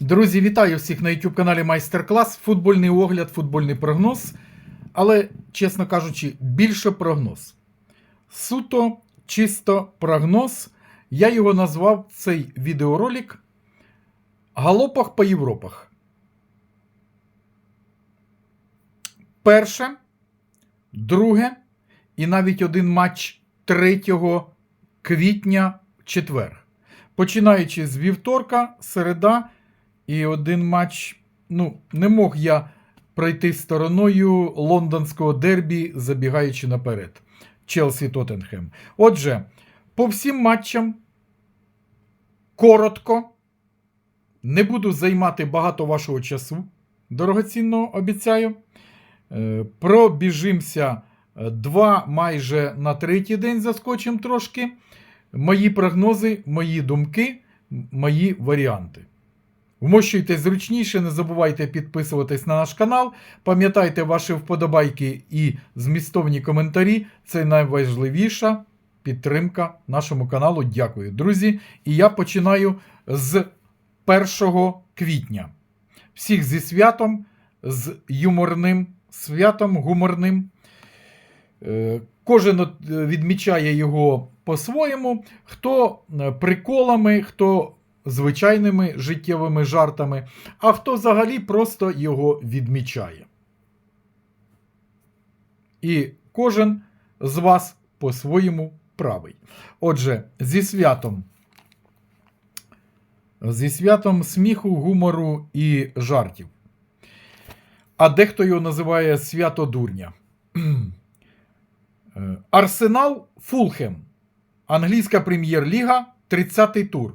Друзі, вітаю всіх на YouTube каналі Майстер-клас. Футбольний огляд, футбольний прогноз. Але, чесно кажучи, більше прогноз. Суто, чисто прогноз. Я його назвав цей відеоролик Галопах по Європах. Перше, друге і навіть один матч 3 квітня четвер. Починаючи з вівторка, середа і один матч. Ну, не мог я пройти стороною лондонського дербі, забігаючи наперед. Челсі Тоттенхем. Отже, по всім матчам коротко. Не буду займати багато вашого часу. Дорогоцінного обіцяю. Е, Пробіжимося е, два майже на третій день заскочимо трошки. Мої прогнози, мої думки, мої варіанти. Вмощуйтесь зручніше, не забувайте підписуватись на наш канал. Пам'ятайте ваші вподобайки і змістовні коментарі. Це найважливіша підтримка нашому каналу. Дякую, друзі. І я починаю з 1 квітня. Всіх зі святом, з юморним святом, гуморним. Е, Кожен е, відмічає його по-своєму. Хто е, приколами, хто звичайними життєвими жартами, а хто взагалі просто його відмічає. І кожен з вас по-своєму правий. Отже, зі святом. Зі святом сміху, гумору і жартів. А дехто його називає свято дурня. Арсенал Фулхем. Англійська прем'єр-ліга, 30-й тур.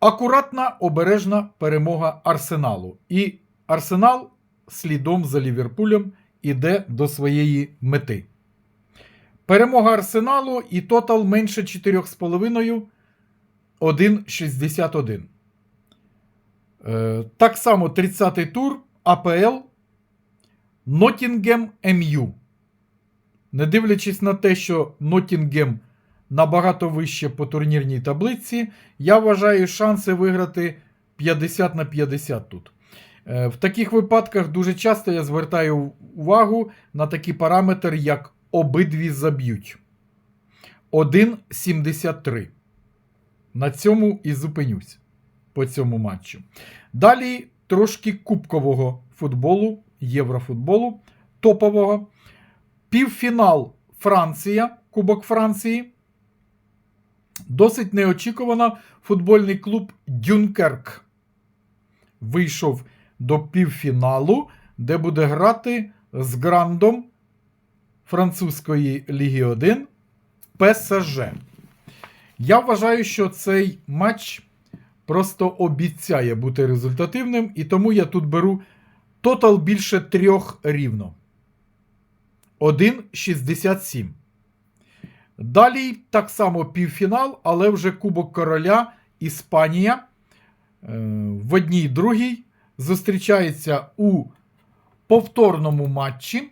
Акуратна обережна перемога Арсеналу. І Арсенал слідом за Ліверпулем іде до своєї мети. Перемога Арсеналу і тотал менше 4,5 1,61. Е, так само 30-й тур АПЛ Ноттінгем МЮ. Не дивлячись на те, що Ноттінгем набагато вище по турнірній таблиці, я вважаю шанси виграти 50 на 50 тут. Е, В таких випадках дуже часто я звертаю увагу на такий параметр, як обидві заб'ють. 1,73. На цьому і зупинюсь по цьому матчу. Далі трошки кубкового футболу, єврофутболу, топового. Півфінал Франція, Кубок Франції. Досить неочікувано футбольний клуб Дюнкерк вийшов до півфіналу, де буде грати з грандом французької Ліги 1 ПСЖ. Я вважаю, що цей матч просто обіцяє бути результативним, і тому я тут беру тотал більше трьох рівно. 1,67. Далі так само півфінал, але вже Кубок Короля Іспанія е, в одній другій зустрічається у повторному матчі.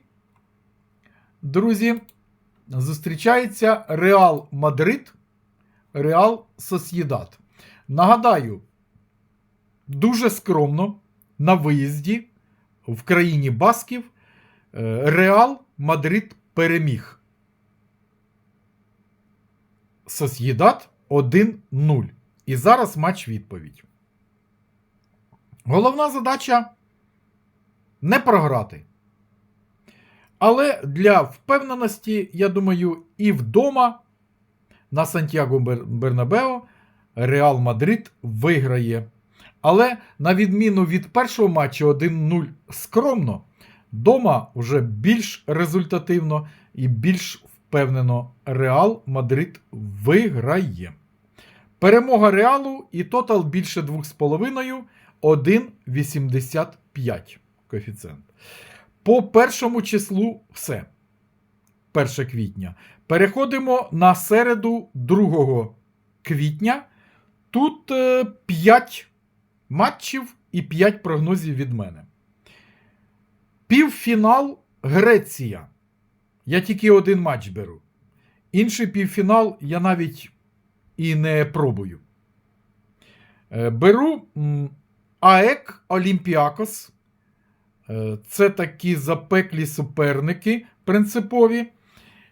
Друзі, зустрічається Реал Мадрид, Реал Сосєдат. Нагадаю, дуже скромно на виїзді в країні Басків е, Реал Мадрид переміг. Сосєдат 1-0. І зараз матч відповідь. Головна задача не програти. Але для впевненості, я думаю, і вдома на Сантьяго Бер- Бернабео Реал Мадрид виграє. Але на відміну від першого матчу 1-0 скромно, дома вже більш результативно і більш впевнено Реал Мадрид виграє. Перемога Реалу і тотал більше 2,5 1,85 коефіцієнт. По першому числу все. 1 квітня. Переходимо на середу 2 квітня. Тут 5 матчів і 5 прогнозів від мене. Півфінал Греція. Я тільки один матч беру. Інший півфінал я навіть і не пробую. Е, Беру АЕК Олімпіакос. Е, Це такі запеклі суперники принципові.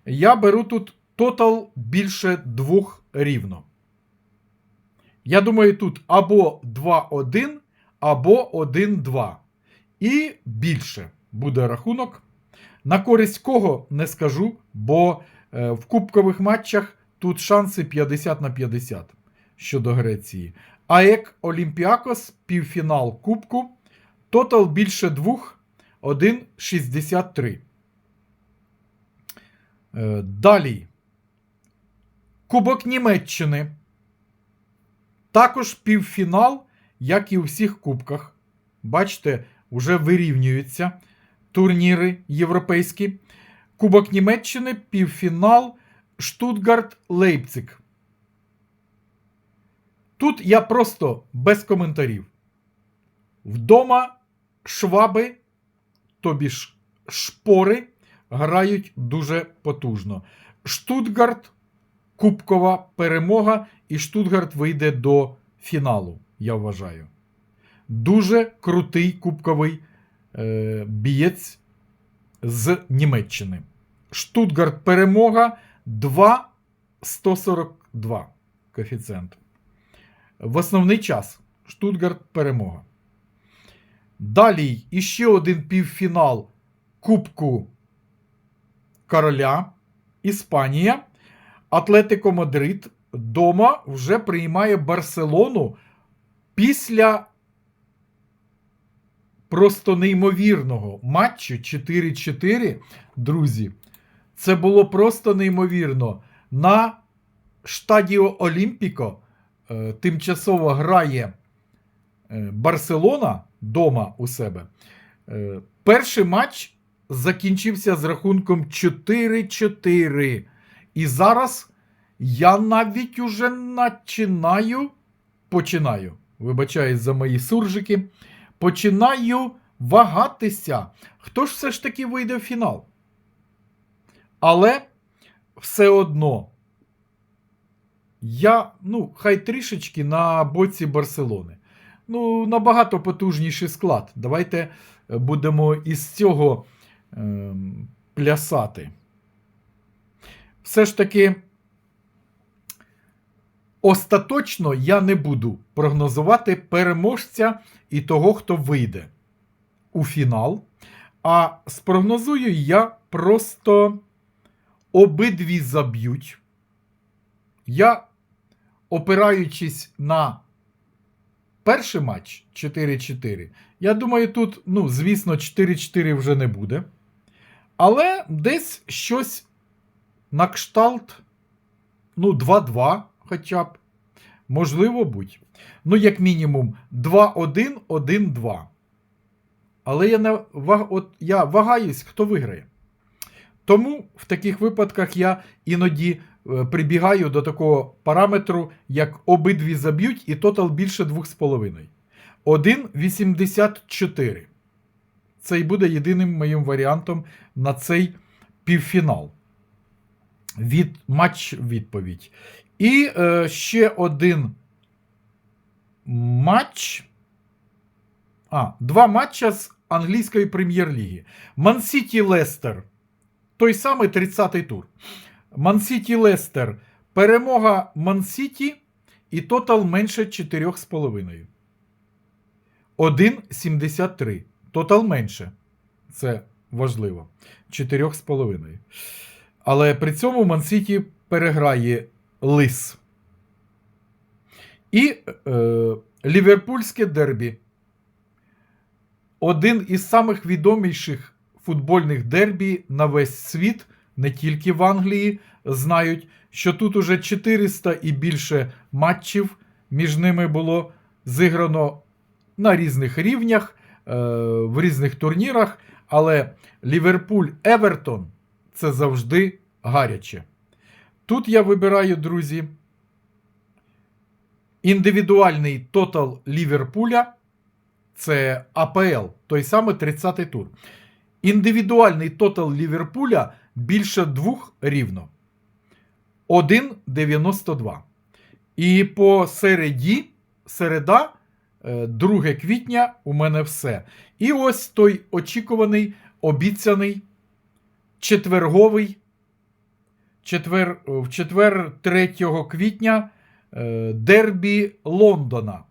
Я беру тут тотал більше двох рівно. Я думаю, тут або 2-1, або 1-2. І більше буде рахунок. На користь кого не скажу, бо е, в кубкових матчах тут шанси 50 на 50 щодо Греції. АЕК Олімпіакос, півфінал Кубку. Тотал більше двох 1,63. Е, Далі. Кубок Німеччини. Також півфінал, як і у всіх кубках. Бачите, вже вирівнюються турніри європейські. Кубок Німеччини, півфінал Штутгарт Лейпциг. Тут я просто без коментарів. Вдома шваби, тобі ж шпори, грають дуже потужно. Штутгарт кубкова перемога, і Штутгарт вийде до фіналу, я вважаю. Дуже крутий кубковий бієць з Німеччини. Штутгарт перемога 2,142 коефіцієнт. В основний час Штутгарт перемога. Далі іще один півфінал Кубку Короля Іспанія. Атлетико Мадрид дома вже приймає Барселону після просто неймовірного матчу 4-4. Друзі, це було просто неймовірно. На штадіо Олімпіко е, тимчасово грає е, Барселона дома у себе. Е, перший матч закінчився з рахунком 4-4. І зараз я навіть уже починаю, починаю, вибачаюсь за мої суржики, починаю вагатися. Хто ж все ж таки вийде в фінал? Але все одно я, ну, хай трішечки на боці Барселони. Ну, набагато потужніший склад. Давайте будемо із цього е, плясати. Все ж таки, остаточно я не буду прогнозувати переможця і того, хто вийде у фінал. А спрогнозую я просто обидві заб'ють. Я, опираючись на перший матч 4-4, я думаю, тут, ну, звісно, 4-4 вже не буде. Але десь щось на кшталт, ну, 2-2 хоча б. Можливо, будь. Ну, як мінімум, 2-1, 1-2. Але я, не, от, я вагаюсь, хто виграє. Тому в таких випадках я іноді е, прибігаю до такого параметру, як обидві заб'ють, і тотал більше 2,5. 1,84. Це і буде єдиним моїм варіантом на цей півфінал. Від матч відповідь. І е, ще один матч. А, два матча з англійської прем'єр-ліги. Мансіті Лестер. Той самий 30-й тур. Мансіті Лестер. Перемога Мансіті і тотал менше 4,5. 1,73. Тотал менше. Це важливо. 4,5. Але при цьому Мансіті переграє Лис. І е, Ліверпульське дербі. Один із самих відоміших футбольних дербі на весь світ, не тільки в Англії, знають, що тут уже 400 і більше матчів між ними було зіграно на різних рівнях, е, в різних турнірах. Але Ліверпуль Евертон це завжди гаряче. Тут я вибираю, друзі, індивідуальний тотал Ліверпуля. Це АПЛ, той самий 30-й тур. Індивідуальний тотал Ліверпуля більше двох рівно. 1,92. І по середі середа, е, 2 квітня, у мене все. І ось той очікуваний, обіцяний четверговий. Четвер, в четвер 3 квітня е, дербі Лондона.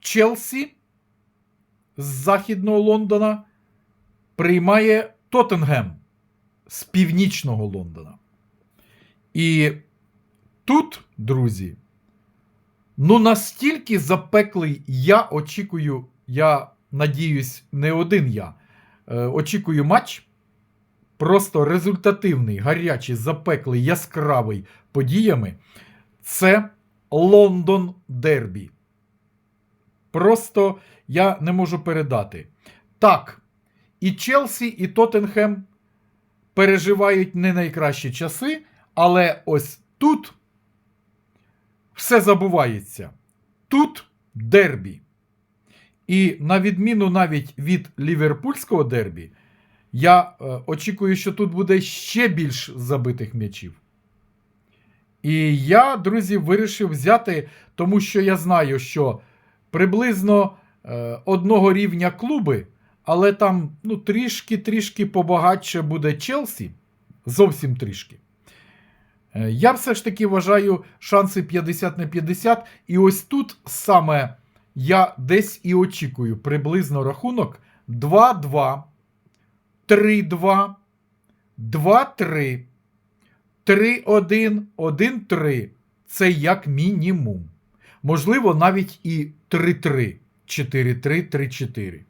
Челсі з Західного Лондона приймає Тоттенгем з північного Лондона. І тут, друзі, ну настільки запеклий, я очікую, я надіюсь, не один я. Е, очікую матч. Просто результативний, гарячий, запеклий, яскравий подіями. Це Лондон Дербі. Просто я не можу передати. Так, і Челсі, і Тоттенхем переживають не найкращі часи, але ось тут все забувається. Тут дербі. І на відміну навіть від ліверпульського дербі, я е, очікую, що тут буде ще більш забитих м'ячів. І я, друзі, вирішив взяти, тому що я знаю, що приблизно е, одного рівня клуби, але там ну, трішки-трішки побагатше буде Челсі. Зовсім трішки. Е, Я все ж таки вважаю шанси 50 на 50. І ось тут саме я десь і очікую приблизно рахунок 2-2, 3-2, 2-3, 3-1, 1-3. Це як мінімум. Можливо, навіть і 3-3, 4-3, 3-4.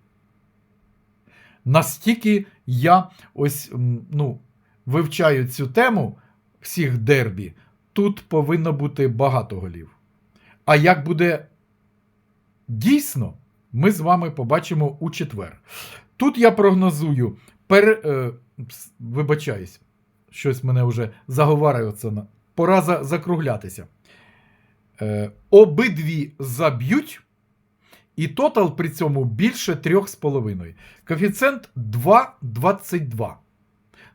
Настільки я ось ну, вивчаю цю тему всіх дербі, тут повинно бути багато голів. А як буде дійсно, ми з вами побачимо у четвер. Тут я прогнозую, пер, е, вибачаюсь, щось мене вже заговарює на. Пора за, закруглятися. Е, обидві заб'ють, і тотал при цьому більше 3,5. Коефіцієнт 2,22.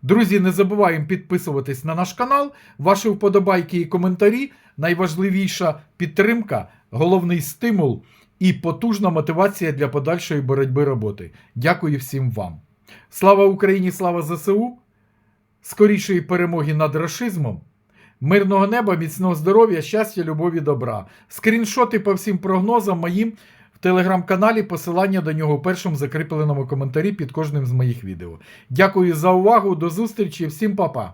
Друзі, не забуваємо підписуватись на наш канал. Ваші вподобайки і коментарі найважливіша підтримка, головний стимул і потужна мотивація для подальшої боротьби роботи. Дякую всім вам. Слава Україні, слава ЗСУ! Скорішої перемоги над рашизмом. Мирного неба, міцного здоров'я, щастя, любові, добра. Скріншоти по всім прогнозам моїм в телеграм-каналі, посилання до нього у першому закріпленому коментарі під кожним з моїх відео. Дякую за увагу, до зустрічі, всім па-па!